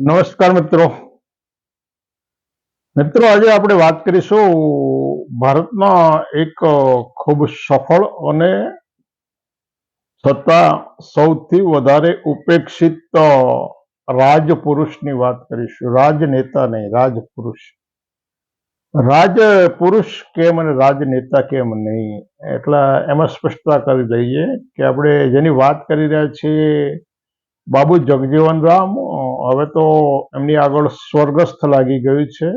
નમસ્કાર મિત્રો. મિત્રો, આજે આપણે વાત કરીશું ભારતના એક ખૂબ સફળ અને છતાં સૌથી વધારે ઉપેક્ષિત રાજપુરુષની વાત કરીશું. રાજનેતા નહીં, રાજપુરુષ. રાજપુરુષ કેમ અને રાજનેતા કેમ નહીં? એટલે એમાં સ્પષ્ટતા કરી દઈએ કે આપણે જેની વાત કરી રહ્યા છીએ બાબુ જગજીવન રામ હવે તો એમની આગળ સ્વર્ગસ્થ લાગી ગયું છે.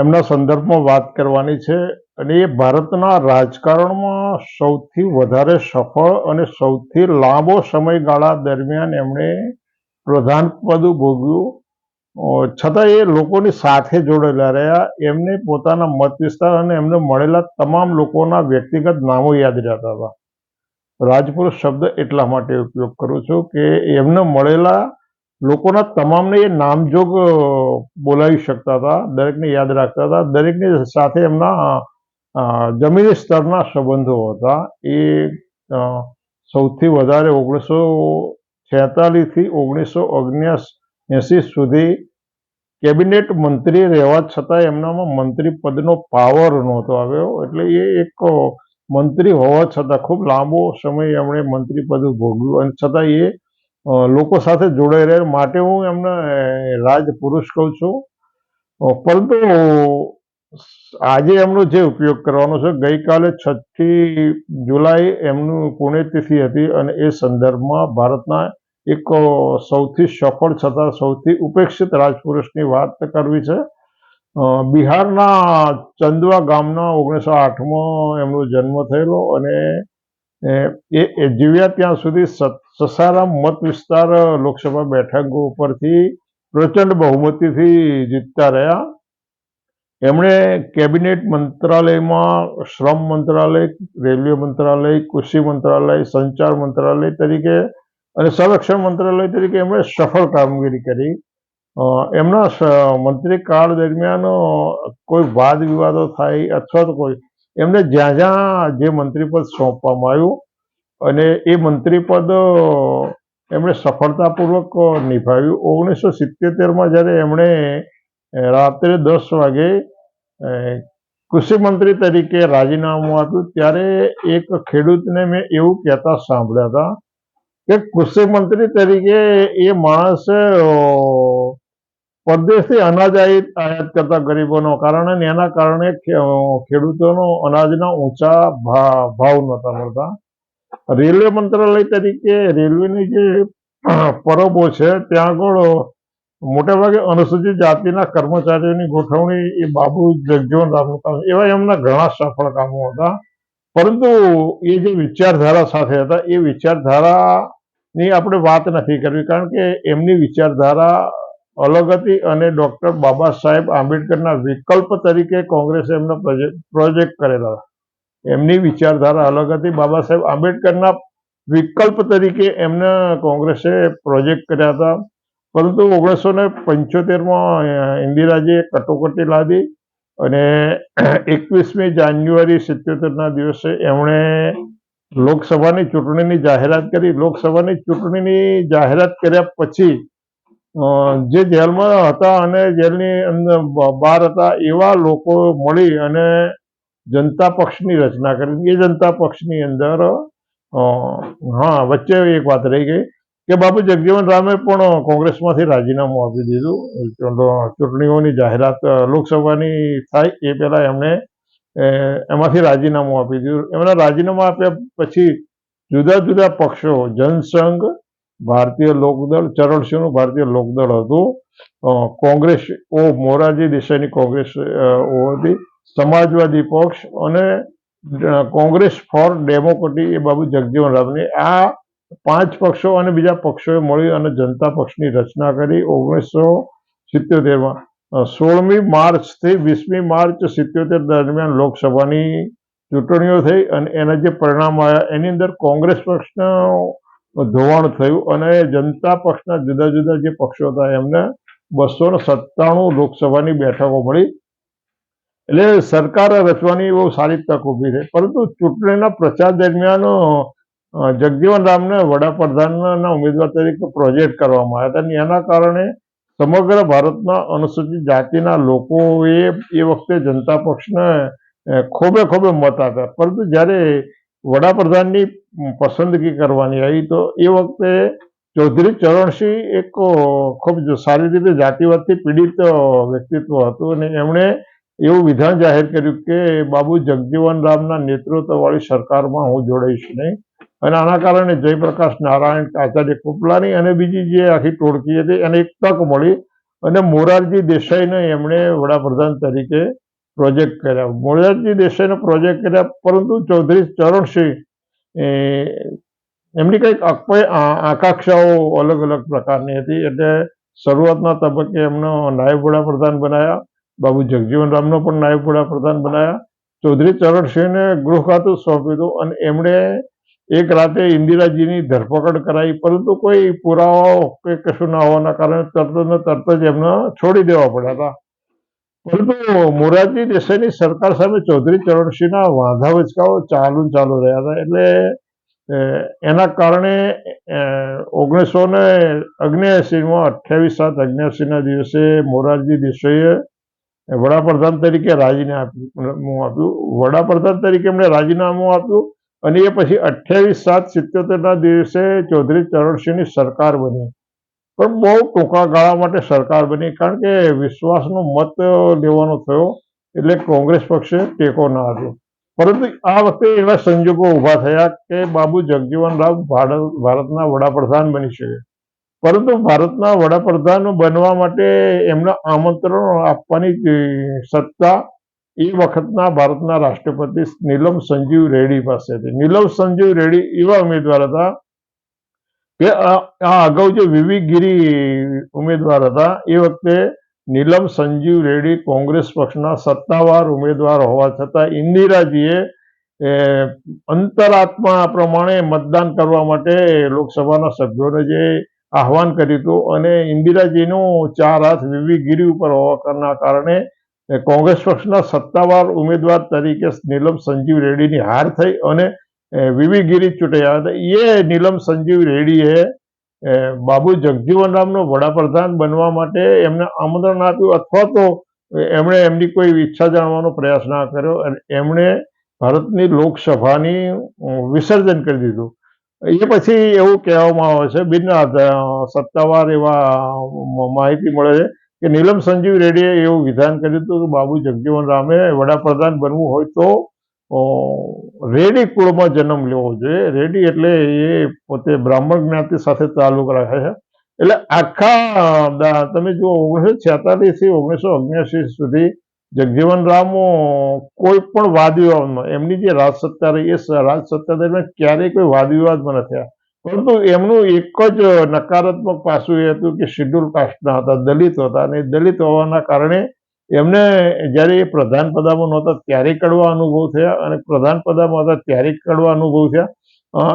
એમના સંદર્ભમાં વાત કરવાની છે અને એ ભારતના રાજકારણમાં સૌથી વધારે સફળ અને સૌથી લાંબો સમયગાળા દરમિયાન એમણે પ્રધાન પદ ભોગ્યું છતાં એ લોકોની સાથે જોડેલા રહ્યા. એમને પોતાના મત વિસ્તાર અને એમને મળેલા તમામ લોકોના વ્યક્તિગત નામો યાદ રહેતા હતા. રાજપુરુષ શબ્દ એટલા માટે ઉપયોગ કરું છું કે એમને મળેલા લોકોના તમામને એ નામજોગ બોલાવી શકતા હતા, દરેકને યાદ રાખતા હતા. દરેકની સાથે એમના જમીની સ્તરના સંબંધો હતા. એ સૌથી વધારે ઓગણીસો છેતાલીસથી ઓગણીસો એંસી સુધી કેબિનેટ મંત્રી રહેવા છતાં એમનામાં મંત્રી પદનો પાવર નહોતો આવ્યો. એટલે એ એક મંત્રી હોવા છતાં ખૂબ લાંબો સમય એમણે મંત્રી પદ ભોગવ્યું. અને છતાં એ લોકો સાથે જોડાઈ રહ્યા. માટે હું એમને રાજપુરુષ કહું છું. પરંતુ આજે એમનો જે ઉપયોગ કરવાનો છે, ગઈકાલે છઠ્ઠી જુલાઈ એમનું પુણ્યતિથિ હતી અને એ સંદર્ભમાં ભારતના એક સૌથી સફળ છતાં સૌથી ઉપેક્ષિત રાજપુરુષની વાત કરવી છે. બિહારના ચંદવા ગામના ઓગણીસો આઠમાં એમનો જન્મ થયેલો અને એ જીવ્યા ત્યાં સુધી સસારામ મત વિસ્તાર લોકસભા બેઠક ઉપરથી પ્રચંડ બહુમતીથી જીતતા રહ્યા. એમણે કેબિનેટ મંત્રાલયમાં શ્રમ મંત્રાલય, રેલવે મંત્રાલય, કૃષિ મંત્રાલય, સંચાર મંત્રાલય તરીકે અને સંરક્ષણ મંત્રાલય તરીકે એમણે સફળ કામગીરી કરી. એમના મંત્રીકાળ દરમિયાન કોઈ વાદ વિવાદો થાય અથવા તો કોઈ, એમને જ્યાં જ્યાં જે મંત્રીપદ સોંપવામાં આવ્યું અને એ મંત્રીપદ એમણે સફળતાપૂર્વક નિભાવ્યું. ઓગણીસો સિત્તેરમાં જ્યારે એમણે રાત્રે દસ વાગે કૃષિ મંત્રી તરીકે રાજીનામું આપ્યું, ત્યારે એક ખેડૂતને મેં એવું કહેતા સાંભળ્યા હતા કે કૃષિ મંત્રી તરીકે એ માણસ પરદેશથી અનાજ આયાત કરતા ગરીબોનો કારણે એના કારણે ખેડૂતોનો અનાજના ઊંચા ભાવ નહોતા મળતા. રેલવે મંત્રાલય તરીકે રેલવેની જે પરબો છે, ત્યાં આગળ મોટાભાગે અનુસૂચિત જાતિના કર્મચારીઓની ગોઠવણી એ બાબુ જગજીવન રામનું કામ, એવા એમના ઘણા સફળ કામો હતા. પરંતુ એ જે વિચારધારા સાથે હતા, એ વિચારધારાની આપણે વાત નથી કરવી, કારણ કે એમની વિચારધારા અલગ હતી અને ડોક્ટર બાબા સાહેબ આંબેડકરના વિકલ્પ તરીકે કોંગ્રેસે એમનો પ્રોજેક્ટ કરેલા. એમની વિચારધારા અલગ હતી. બાબા સાહેબ આંબેડકરના વિકલ્પ તરીકે એમને કોંગ્રેસે પ્રોજેક્ટ કર્યા હતા. પરંતુ ઓગણીસો ને પંચોતેરમાં ઇન્દિરાજીએ કટોકટી લાદી અને એકવીસમી જાન્યુઆરી સિત્યોતેરના દિવસે એમણે લોકસભાની ચૂંટણીની જાહેરાત કરી. લોકસભાની ચૂંટણીની જાહેરાત કર્યા પછી જે જેલમાં હતા અને જેલની અંદર બહાર હતા, એવા લોકો મળી અને જનતા પક્ષની રચના કરી. એ જનતા પક્ષની અંદર હા, વચ્ચે એક વાત રહી ગઈ કે બાબુ જગજીવન રામે પણ કોંગ્રેસમાંથી રાજીનામું આપી દીધું. ચૂંટો- ચૂંટણીઓની જાહેરાત લોકસભાની થાય એ પહેલા એમણે એમાંથી રાજીનામું આપી દીધું. એમના રાજીનામું આપ્યા પછી જુદા જુદા પક્ષો, જનસંઘ ભારતીય લોકદળ ચરણસિંહનું ભારતીય લોકદળ હતું. કોંગ્રેસ ઓ, મોરારજી દેસાઈની કોંગ્રેસ ઓ હતી. સમાજવાદી પક્ષ અને કોંગ્રેસ ફોર ડેમોક્રેટી એ બાબુ જગજીવન રામની આ પાંચ પક્ષો અને બીજા પક્ષોએ મળી અને જનતા પક્ષની રચના કરી ઓગણીસો સિત્યોતેરમાં. સોળમી માર્ચથી વીસમી માર્ચ સિત્યોતેર દરમિયાન લોકસભાની ચૂંટણીઓ થઈ અને એના જે પરિણામ આવ્યા, એની અંદર કોંગ્રેસ પક્ષનું ધોવાણ થયું અને જનતા પક્ષના જુદા જુદા જે પક્ષો હતા, એમને બસો ને સત્તાણું લોકસભાની બેઠકો મળી. એટલે સરકાર રચવાની બહુ સારી તક ઊભી થઈ. પરંતુ ચૂંટણીના પ્રચાર દરમિયાન જગજીવન રામને વડાપ્રધાનના ઉમેદવાર તરીકે પ્રોજેક્ટ કરવામાં આવ્યા હતા. અને એના કારણે સમગ્ર ભારતના અનુસૂચિત જાતિના લોકોએ એ વખતે જનતા પક્ષને ખોબે ખોબે મત આપ્યા. પરંતુ જ્યારે વડાપ્રધાનની પસંદગી કરવાની આવી, તો એ વખતે ચૌધરી ચરણસિંહ એક ખૂબ જ સારી રીતે જાતિવાદથી પીડિત વ્યક્તિત્વ હતું અને એમણે એવું વિધાન જાહેર કર્યું કે, બાબુ જગજીવન રામના નેતૃત્વવાળી સરકારમાં હું જોડાઈશ નહીં. અને આના કારણે જયપ્રકાશ નારાયણ, આચાર્ય કુપલાની અને બીજી જે આખી ટોળકી હતી, એને એક તક મળી અને મોરારજી દેસાઈને એમણે વડાપ્રધાન તરીકે પ્રોજેક્ટ કર્યા. મોરારજી દેસાઈનો પ્રોજેક્ટ કર્યા, પરંતુ ચૌધરી ચરણસિંહ એમની કંઈક આકાંક્ષાઓ અલગ અલગ પ્રકારની હતી. એટલે શરૂઆતના તબક્કે એમનો નાયબ વડાપ્રધાન બનાયા, બાબુ જગજીવન રામનો પણ નાયબ વડાપ્રધાન બનાયા. ચૌધરી ચરણસિંહને ગૃહ ખાતું સોંપ્યું હતું અને એમણે એક રાતે ઇન્દિરાજીની ધરપકડ કરાવી પરંતુ કોઈ પુરાવાઓ કે કશું ના હોવાના કારણે તરત ને તરત જ એમને છોડી દેવા પડ્યા હતા. પરંતુ મોરારજી દેસાઈની સરકાર સામે ચૌધરી ચરણસિંહના વાંધા વચકાઓ ચાલુ ચાલુ રહ્યા હતા. એટલે એના કારણે ઓગણીસો ને અગ્નેસીમાં અઠ્યાવીસ સાત અગ્નેસીના દિવસે મોરારજી દેસાઈએ વડાપ્રધાન તરીકે રાજીનામું આપ્યું વડાપ્રધાન તરીકે એમણે રાજીનામું આપ્યું અને એ પછી અઠ્યાવીસ સાત સિત્યોતેરના દિવસે ચૌધરી ચરણસિંહની સરકાર બની. પણ બહુ ટૂંકા ગાળા માટે સરકાર બની કારણ કે વિશ્વાસનો મત લેવાનો થયો એટલે કોંગ્રેસ પક્ષે ટેકો ના આપ્યો. પરંતુ આ વખતે એવા સંજોગો ઊભા થયા કે બાબુ જગજીવન રામ ભારત ભારતના વડાપ્રધાન બની શકે. પરંતુ ભારતના વડાપ્રધાન બનવા માટે એમને આમંત્રણ આપવાની સત્તા એ વખતના ભારતના રાષ્ટ્રપતિ નીલમ સંજીવ રેડ્ડી પાસે હતી નીલમ સંજીવ રેડ્ડી એવા ઉમેદવાર હતા કે આ અગાઉ જે વીવી ગીરી ઉમેદવાર હતા, એ વખતે નીલમ સંજીવ રેડ્ડી કોંગ્રેસ પક્ષના સત્તાવાર ઉમેદવાર હોવા છતાં ઇન્દિરાજીએ અંતરાત્મા પ્રમાણે મતદાન કરવા માટે લોકસભાના સભ્યોને જે આહવાન કર્યું હતું અને ઇન્દિરાજીનો ચાર હાથ વીવી ગીરી ઉપર હોવાના કારણે કોંગ્રેસ પક્ષના સત્તાવાર ઉમેદવાર તરીકે નીલમ સંજીવ રેડ્ડીની હાર થઈ અને વીવી ગીરી ચૂંટાયા હતા એ નીલમ સંજીવ રેડ્ડીએ બાબુ જગજીવન રામનો વડાપ્રધાન બનવા માટે એમને આમંત્રણ આપ્યું, અથવા તો એમણે એમની કોઈ ઈચ્છા જાણવાનો પ્રયાસ ના કર્યો અને એમણે ભારતની લોકસભાની વિસર્જન કરી દીધું. એ પછી એવું કહેવામાં આવે છે, બિન સત્તાવાર એવા માહિતી મળે છે કે નીલમ સંજીવ રેડ્ડીએ એવું વિધાન કર્યું હતું કે બાબુ જગજીવન રામે વડાપ્રધાન બનવું હોય તો અ, રેડ્ડી કુળમાં જન્મ લેવો જોઈએ. રેડી એટલે એ પોતે બ્રાહ્મણ જ્ઞાતિ સાથે તાલુક રાખે છે. એટલે આખા તમે જુઓ ઓગણીસો છેતાલીસથી ઓગણીસો અગ્યાસી સુધી જગજીવન રામ કોઈ પણ વાદ વિવાદમાં એમની જે રાજ સત્તા રહી એ રાજસત્તા રાજ સત્તા દરમિયાન ક્યારેય કોઈ વાદ વિવાદમાં ન થયા. પરંતુ એમનું એક જ નકારાત્મક પાસું એ હતું કે શેડ્યુલ કાસ્ટના હતા દલિત હતા. અને દલિત હોવાના કારણે એમને જ્યારે એ પ્રધાન પદામાં નહોતા, ત્યારે કડવા અનુભવ થયા અને પ્રધાન પદામાં હતા ત્યારે કડવા અનુભવ થયા.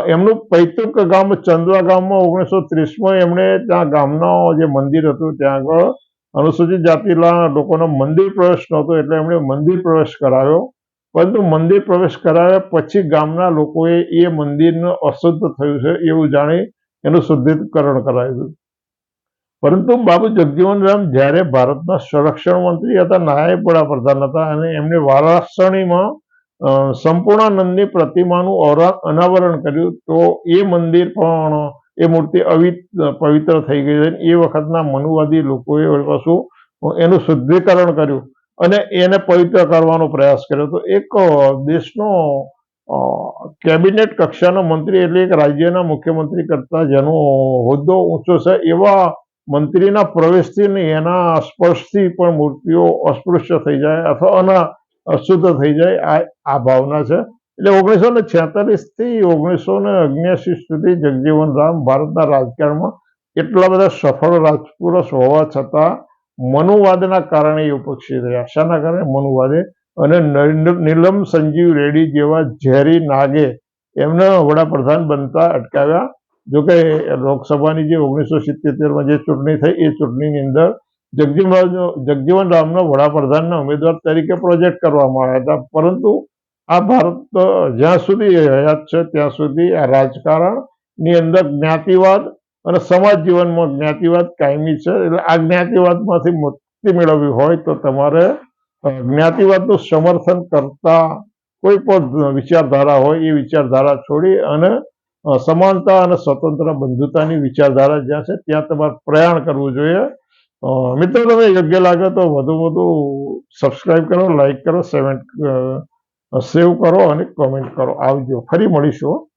એમનું પૈતૃક ગામ ચંદવા ગામમાં ઓગણીસો ત્રીસમાં એમણે ત્યાં ગામના જે મંદિર હતું, ત્યાં આગળ અનુસૂચિત જાતિના લોકોનો મંદિર પ્રવેશ નહોતો, એટલે એમણે મંદિર પ્રવેશ કરાવ્યો. પરંતુ મંદિર પ્રવેશ કરાવ્યા પછી ગામના લોકોએ એ મંદિરનું અશુદ્ધ થયું છે એવું જાણી એનું શુદ્ધિકરણ કરાવ્યું પરંતુ બાબુ જગજીવન રામ જ્યારે ભારતના સંરક્ષણ મંત્રી હતા, નાયબ વડાપ્રધાન હતા અને એમને વારાણસીમાં સંપૂર્ણાનંદની પ્રતિમાનું અનાવરણ કર્યું, તો એ મંદિર પણ, એ મૂર્તિ અવિ, પવિત્ર થઈ ગઈ છે એ વખતના મનુવાદી લોકોએ પાછું એનું શુદ્ધિકરણ કર્યું અને એને પવિત્ર કરવાનો પ્રયાસ કર્યો. તો એક દેશનો કેબિનેટ કક્ષાનો મંત્રી એટલે એક રાજ્યના મુખ્યમંત્રી કરતા જેનો હોદ્દો ઊંચો છે એવા મંત્રીના પ્રવેશથી ને એના સ્પર્શથી પણ મૂર્તિઓ અસ્પૃશ્ય થઈ જાય અથવા અના, અશુદ્ધ થઈ જાય, આ આ ભાવના છે. એટલે ઓગણીસો ને છેતાલીસથી ઓગણીસો ને અગ્યાસી સુધી જગજીવન રામ ભારતના રાજકારણમાં એટલા બધા સફળ રાજપુરુષ હોવા છતાં મનુવાદના કારણે એ ઉપક્ષી રહ્યા. શાના કારણે મનુવાદે અને નીલમ સંજીવ રેડ્ડી જેવા ઝેરી નાગે એમને વડાપ્રધાન બનતા અટકાવ્યા. જોકે લોકસભાની જે ઓગણીસો સિત્તેરમાં જે ચૂંટણી થઈ, એ ચૂંટણીની અંદર જગજીવન જગજીવન રામનો વડાપ્રધાનના ઉમેદવાર તરીકે પ્રોજેક્ટ કરવામાં આવ્યા હતા. પરંતુ આ ભારત, જ્યાં સુધી હયાત છે, ત્યાં સુધી આ રાજકારણની અંદર જ્ઞાતિવાદ અને સમાજ જીવનમાં જ્ઞાતિવાદ કાયમી છે. એટલે આ જ્ઞાતિવાદમાંથી મુક્તિ મેળવવી હોય તો તમારે જ્ઞાતિવાદનું સમર્થન કરતા કોઈ પણ વિચારધારા હોય એ વિચારધારા છોડી અને સમાનતા અને સ્વતંત્ર બંધુતાની વિચારધારા જ્યાં છે, ત્યાં તમારે પ્રયાણ કરવું જોઈએ. મિત્રો તમે યોગ્ય લાગે તો વધુ વધુ સબસ્ક્રાઇબ કરો લાઈક કરો સેવન સેવ કરો અને કોમેન્ટ કરો. આવજો. ફરી મળીશું.